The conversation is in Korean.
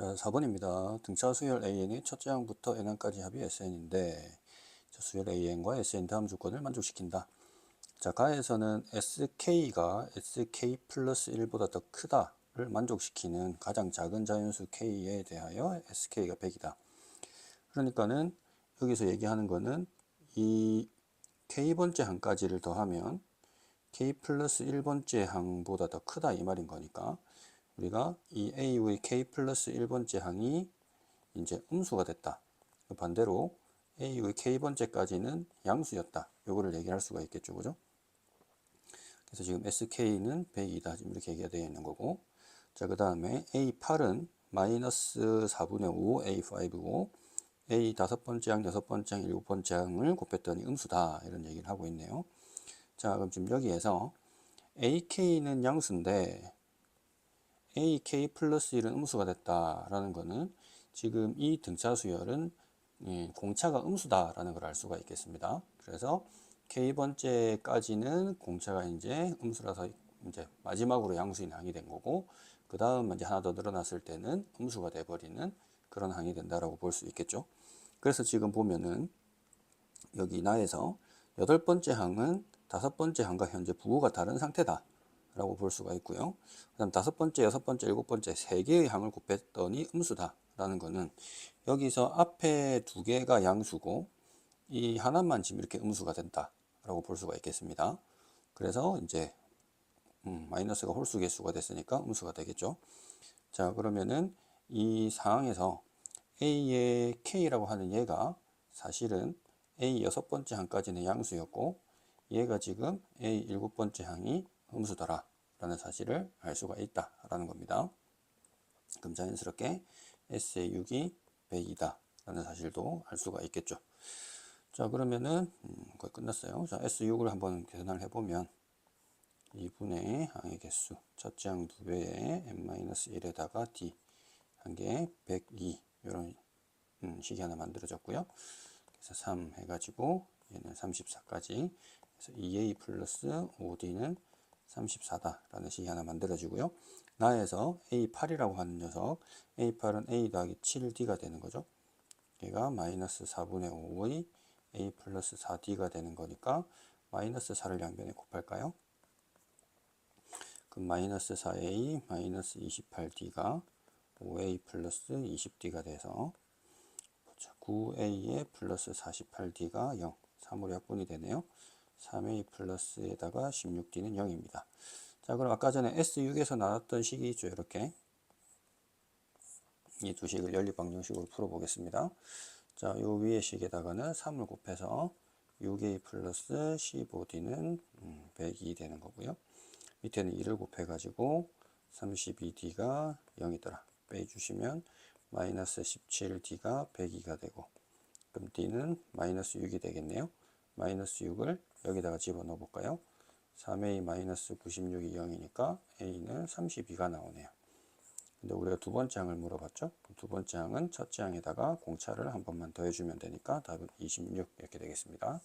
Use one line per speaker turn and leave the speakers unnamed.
자, 4번입니다. 등차 수열 AN의 첫째 항부터 n항까지 합이 SN인데 자, 수열 AN과 SN 다음 조건을 만족시킨다. 자, 가에서는 SK가 SK 플러스 1보다 더 크다를 만족시키는 가장 작은 자연수 K에 대하여 SK가 100이다. 그러니까는 여기서 얘기하는 거는 이 K번째 항까지를 더하면 K 플러스 1번째 항보다 더 크다 이 말인 거니까 우리가 이 A의 K 플러스 1번째 항이 이제 음수가 됐다. 반대로 A의 K번째까지는 양수였다. 요거를 얘기할 수가 있겠죠. 그죠? 그래서 지금 SK는 100이다. 지금 이렇게 얘기가 되어 있는 거고. 자, 그 다음에 A8은 마이너스 4분의 5 A5고 A 다섯 번째 항, 여섯 번째 항, 일곱 번째 항을 곱했더니 음수다. 이런 얘기를 하고 있네요. 자, 그럼 지금 여기에서 AK는 양수인데 AK 플러스 1은 음수가 됐다라는 거는 지금 이 등차 수열은 예, 공차가 음수다라는 걸 알 수가 있겠습니다. 그래서 K번째까지는 공차가 이제 음수라서 이제 마지막으로 양수인 항이 된 거고 그 다음 이제 하나 더 늘어났을 때는 음수가 돼버리는 그런 항이 된다라고 볼 수 있겠죠. 그래서 지금 보면은 여기 나에서 여덟 번째 항은 다섯 번째 항과 현재 부호가 다른 상태다. 라고 볼 수가 있고요. 그 다음 다섯 번째, 여섯 번째, 일곱 번째 세 개의 항을 곱했더니 음수다. 라는 거는 여기서 앞에 두 개가 양수고 이 하나만 지금 이렇게 음수가 된다. 라고 볼 수가 있겠습니다. 그래서 이제 음, 마이너스가 홀수 개수가 됐으니까 음수가 되겠죠. 자, 그러면은 이 상황에서 A의 K라고 하는 얘가 사실은 A 여섯 번째 항까지는 양수였고 얘가 지금 A 일곱 번째 항이 음수더라 라는 사실을 알 수가 있다 라는 겁니다. 그럼 자연스럽게 S의 6이 100이다 라는 사실도 알 수가 있겠죠. 자 그러면은 음, 거의 끝났어요. 자 S6을 한번 계산을 해보면 2분의 항의 개수 첫째 항 2배에 n-1에다가 d 한 개에 102 이런 음, 식이 하나 만들어졌고요. 그래서 3 해가지고 얘는 34까지 그래서 2a 플러스 5d는 34다라는 식이 하나 만들어지고요. 나에서 A8이라고 하는 녀석, A8은 A 더하기 7D가 되는 거죠. 얘가 마이너스 4분의 5의 A 플러스 4D가 되는 거니까 마이너스 4를 양변에 곱할까요? 그럼 마이너스 4A 마이너스 28D가 5A 플러스 20D가 돼서 9A에 플러스 48D가 0, 3으로 약분이 되네요. 3a 플러스에다가 16d는 0입니다. 자, 그럼 아까 전에 S6에서 나왔던 식이 있죠. 이렇게. 이 두 식을 연립방정식으로 풀어보겠습니다. 자, 요 위에 식에다가는 3을 곱해서 6a 플러스 15d는 102 되는 거고요. 밑에는 2를 곱해가지고 32d가 0이더라. 빼주시면 마이너스 17d가 102가 되고 그럼 d는 마이너스 6이 되겠네요. 마이너스 6을 여기다가 집어넣어 볼까요? 3a 마이너스 96이 0이니까 a는 32가 나오네요. 근데 우리가 두 번째 항을 물어봤죠? 두 번째 항은 첫째 항에다가 공차를 한 번만 더 해주면 되니까 답은 26 이렇게 되겠습니다.